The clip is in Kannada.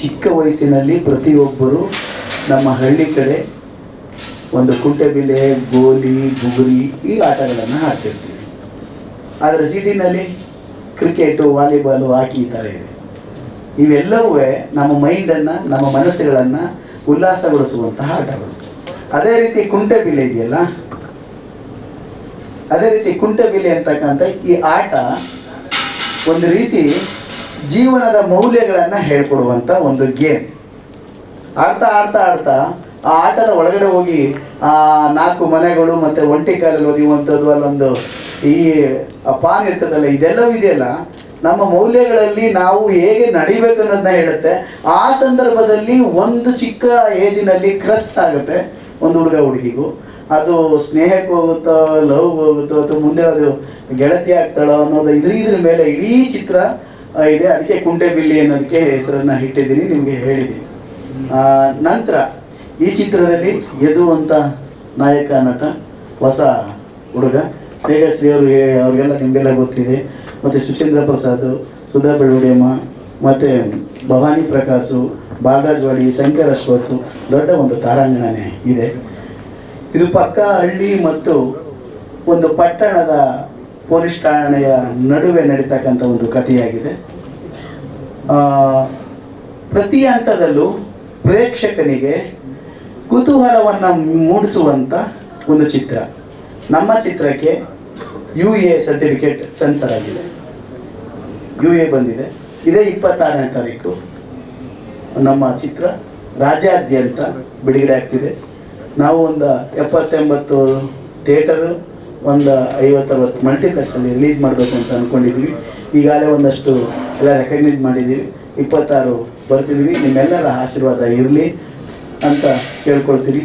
ಚಿಕ್ಕ ವಯಸ್ಸಿನಲ್ಲಿ ಪ್ರತಿಯೊಬ್ಬರು ನಮ್ಮ ಹಳ್ಳಿ ಕಡೆ ಒಂದು ಕುಂಟೆಬಿಲೆ ಗೋಲಿ, ಗುಗುರಿ ಈ ಆಟಗಳನ್ನು ಆಡ್ತಿರ್ತೀವಿ. ಆದರೆ ಸಿಟಿನಲ್ಲಿ ಕ್ರಿಕೆಟು, ವಾಲಿಬಾಲು, ಹಾಕಿ ಈ ಥರ ಇದೆ. ಇವೆಲ್ಲವೂ ನಮ್ಮ ಮೈಂಡನ್ನು, ನಮ್ಮ ಮನಸ್ಸುಗಳನ್ನು ಉಲ್ಲಾಸಗೊಳಿಸುವಂತಹ ಆಟಗಳು. ಅದೇ ರೀತಿ ಕುಂಟೆಬಿಲೆ ಇದೆಯಲ್ಲ? ಅದೇ ರೀತಿ ಕುಂಟೆಬಿಲೆ ಅಂತಕ್ಕಂಥ ಈ ಆಟ ಒಂದು ರೀತಿ ಜೀವನದ ಮೌಲ್ಯಗಳನ್ನು ಹೇಳ್ಕೊಡುವಂಥ ಒಂದು ಗೇಮ್. ಆಡ್ತಾ ಆಡ್ತಾ ಆಡ್ತಾ ಆ ಆಟದ ಒಳಗಡೆ ಹೋಗಿ ಆ ನಾಲ್ಕು ಮನೆಗಳು ಮತ್ತು ಒಂಟಿ ಕಾಲಲ್ಲಿ ಒದಿಯುವಂಥದ್ದು, ಅಲ್ಲೊಂದು ಈ ಪಾನ್ ಇರ್ತದಲ್ಲ, ಇದೆಲ್ಲವೂ ಇದೆಯಲ್ಲ? ನಮ್ಮ ಮೌಲ್ಯಗಳಲ್ಲಿ ನಾವು ಹೇಗೆ ನಡಿಬೇಕು ಅನ್ನೋದನ್ನ ಹೇಳುತ್ತೆ. ಆ ಸಂದರ್ಭದಲ್ಲಿ ಒಂದು ಚಿಕ್ಕ ಏಜಿನಲ್ಲಿ ಕ್ರಸ್ ಆಗುತ್ತೆ ಒಂದು ಹುಡುಗ ಹುಡುಗಿಗೂ. ಅದು ಸ್ನೇಹಕ್ಕೆ ಹೋಗುತ್ತೋ ಲವ್ ಹೋಗುತ್ತೋ, ಅಥವಾ ಮುಂದೆ ಅದು ಗೆಳತಿ ಆಗ್ತಾಳೋ ಅನ್ನೋದು ಇದ್ರ ಇದ್ರ ಮೇಲೆ ಇಡೀ ಚಿತ್ರ ಇದೆ, ಅದಕ್ಕೆ ಕುಂಟೆಬಿಲ್ಲಿ ಅನ್ನೋದಕ್ಕೆ ಹೆಸರನ್ನ ಇಟ್ಟಿದ್ದೀನಿ, ನಿಮಗೆ ಹೇಳಿದ್ದೀನಿ. ನಂತರ ಈ ಚಿತ್ರದಲ್ಲಿ ಯದು ಅಂತ ನಾಯಕ, ನಟ, ಹೊಸ ಹುಡುಗ, ತೇಜಸ್ವಿ ಅವರು ಅವ್ರಿಗೆಲ್ಲ ನಿಮಗೆಲ್ಲ ಗೊತ್ತಿದೆ. ಮತ್ತು ಸುಚೇಂದ್ರ ಪ್ರಸಾದ್, ಸುಧಾ ಬೆಳ್ಳುಡಿಯಮ್ಮ ಮತ್ತು ಭವಾನಿ ಪ್ರಕಾಶು, ಬಾಲರಾಜ್ ವಾಡಿ, ಶಂಕರ್ ಅಶ್ವತ್ತು ದೊಡ್ಡ ಒಂದು ತಾರಾಂಗಣನೇ ಇದೆ. ಇದು ಪಕ್ಕ ಹಳ್ಳಿ ಮತ್ತು ಒಂದು ಪಟ್ಟಣದ ಪೊಲೀಸ್ ಠಾಣೆಯ ನಡುವೆ ನಡೀತಕ್ಕಂಥ ಒಂದು ಕಥೆಯಾಗಿದೆ. ಪ್ರತಿ ಹಂತದಲ್ಲೂ ಪ್ರೇಕ್ಷಕನಿಗೆ ಕುತೂಹಲವನ್ನು ಮೂಡಿಸುವಂಥ ಒಂದು ಚಿತ್ರ. ನಮ್ಮ ಚಿತ್ರಕ್ಕೆ ಯು ಎ ಸರ್ಟಿಫಿಕೇಟ್ ಸೆನ್ಸರ್ ಆಗಿದೆ. ಯು ಎ ಬಂದಿದೆ. ಇದೇ ಇಪ್ಪತ್ತಾರನೇ ತಾರೀಕು ನಮ್ಮ ಚಿತ್ರ ರಾಜ್ಯಾದ್ಯಂತ ಬಿಡುಗಡೆ ಆಗ್ತಿದೆ. ನಾವು ಒಂದು ಎಪ್ಪತ್ತೆಂಬತ್ತು ಥಿಯೇಟರು ಒಂದು ಐವತ್ತರವತ್ತು ಮಲ್ಟಿಪ್ಲೆಕ್ಸಲ್ಲಿ ರಿಲೀಸ್ ಮಾಡಬೇಕು ಅಂತ ಅಂದ್ಕೊಂಡಿದ್ದೀವಿ ಈಗಾಗಲೇ ಒಂದಷ್ಟು ಎಲ್ಲ ರೆಕಗ್ನೈಸ್ ಮಾಡಿದ್ದೀವಿ ಇಪ್ಪತ್ತಾರು ಬರ್ತಿದ್ದೀವಿ ನಿಮ್ಮೆಲ್ಲರ ಆಶೀರ್ವಾದ ಇರಲಿ ಅಂತ ಕೇಳ್ಕೊಳ್ತೀನಿ